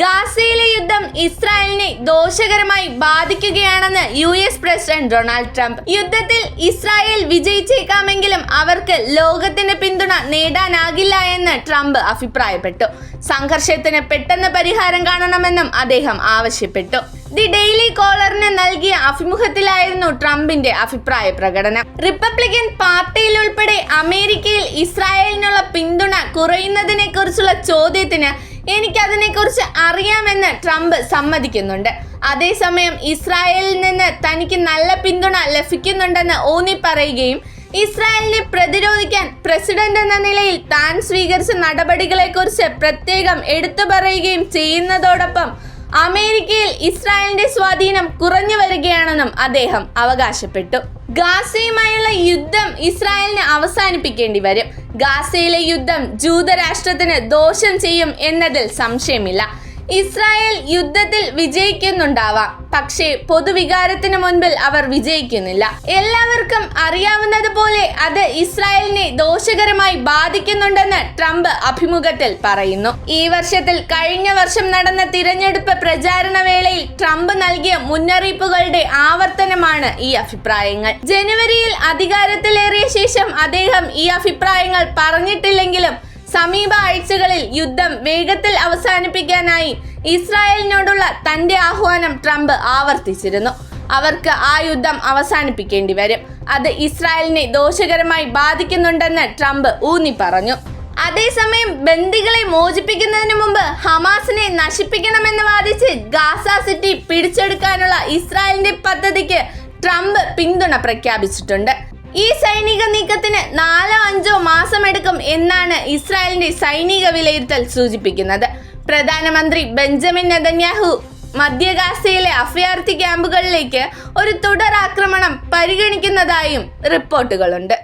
ഗാസയിലെ യുദ്ധം ഇസ്രായേലിനെ ദോഷകരമായി ബാധിക്കുകയാണെന്ന് U S president Donald Trump. യുദ്ധത്തിൽ ഇസ്രായേൽ വിജയിച്ചേക്കാമെങ്കിലും അവർക്ക് ലോകത്തിന്റെ പിന്തുണ നേടാനാകില്ല എന്ന് ട്രംപ് അഭിപ്രായപ്പെട്ടു. സംഘർഷത്തിന് പെട്ടെന്ന് പരിഹാരം കാണണമെന്നും അദ്ദേഹം ആവശ്യപ്പെട്ടു. ദി ഡെയിലി കോളറിന് നൽകിയ അഭിമുഖത്തിലായിരുന്നു ട്രംപിന്റെ അഭിപ്രായ പ്രകടനം. റിപ്പബ്ലിക്കൻ പാർട്ടിയിൽ ഉൾപ്പെടെ അമേരിക്കയിൽ ഇസ്രായേലിനുള്ള പിന്തുണ കുറയുന്നതിനെ കുറിച്ചുള്ള ചോദ്യത്തിന് എനിക്കതിനെക്കുറിച്ച് അറിയാമെന്ന് ട്രംപ് സമ്മതിക്കുന്നുണ്ട്. അതേസമയം ഇസ്രായേലിൽ നിന്ന് തനിക്ക് നല്ല പിന്തുണ ലഭിക്കുന്നുണ്ടെന്ന് ഊന്നി പറയുകയും ഇസ്രായേലിനെ പ്രതിരോധിക്കാൻ പ്രസിഡന്റ് എന്ന നിലയിൽ താൻ സ്വീകരിച്ച നടപടികളെക്കുറിച്ച് പ്രത്യേകം എടുത്തു പറയുകയും ചെയ്യുന്നതോടൊപ്പം അമേരിക്കയിൽ ഇസ്രായേലിന്റെ സ്വാധീനം കുറഞ്ഞു വരികയാണെന്നും അദ്ദേഹം അവകാശപ്പെട്ടു. ഗാസയുമായുള്ള യുദ്ധം ഇസ്രായേലിന് അവസാനിപ്പിക്കേണ്ടി വരും. ഗാസയിലെ യുദ്ധം ജൂതരാഷ്ട്രത്തിന് ദോഷം ചെയ്യും എന്നതിൽ സംശയമില്ല. ഇസ്രായേൽ യുദ്ധത്തിൽ വിജയിക്കുന്നുണ്ടാവാം. പക്ഷേ പൊതുവികാരത്തിന് മുൻപിൽ അവർ വിജയിക്കുന്നില്ല. എല്ലാവർക്കും അറിയാവുന്നത് പോലെ അത് ഇസ്രായേലിനെ ദോഷകരമായി ബാധിക്കുന്നുണ്ടെന്ന് ട്രംപ് അഭിമുഖത്തിൽ പറയുന്നു. ഈ വർഷത്തിൽ കഴിഞ്ഞ വർഷം നടന്ന തിരഞ്ഞെടുപ്പ് പ്രചാരണ വേളയിൽ ട്രംപ് നൽകിയ മുന്നറിയിപ്പുകളുടെ ആവർത്തനമാണ് ഈ അഭിപ്രായങ്ങൾ. ജനുവരിയിൽ അധികാരത്തിലേറിയ ശേഷം അദ്ദേഹം ഈ അഭിപ്രായങ്ങൾ പറഞ്ഞിട്ടില്ലെങ്കിലും സമീപ ആഴ്ചകളിൽ യുദ്ധം വേഗത്തിൽ അവസാനിപ്പിക്കാനായി ഇസ്രായേലിനോടുള്ള തന്റെ ആഹ്വാനം ട്രംപ് ആവർത്തിച്ചിരുന്നു. അവർക്ക് ആ യുദ്ധം അവസാനിപ്പിക്കേണ്ടി വരും. അത് ഇസ്രായേലിനെ ദോഷകരമായി ബാധിക്കുന്നുണ്ടെന്ന് ട്രംപ് ഊന്നി പറഞ്ഞു. അതേസമയം ബന്ദികളെ മോചിപ്പിക്കുന്നതിന് മുമ്പ് ഹമാസിനെ നശിപ്പിക്കണമെന്ന് വാദിച്ച് ഗാസ സിറ്റി പിടിച്ചെടുക്കാനുള്ള ഇസ്രായേലിന്റെ പദ്ധതിക്ക് ട്രംപ് പിന്തുണ പ്രഖ്യാപിച്ചിട്ടുണ്ട്. ഈ സൈനിക നീക്കത്തിന് നാലോ അഞ്ചോ മാസം എടുക്കും എന്നാണ് ഇസ്രായേലിന്റെ സൈനിക വിലയിരുത്തൽ സൂചിപ്പിക്കുന്നത്. പ്രധാനമന്ത്രി ബെഞ്ചമിൻ നെതന്യാഹു മധ്യഗാസയിലെ അഭയാർത്ഥി ക്യാമ്പുകളിലേക്ക് ഒരു തുടർ ആക്രമണം പരിഗണിക്കുന്നതായും റിപ്പോർട്ടുകളുണ്ട്.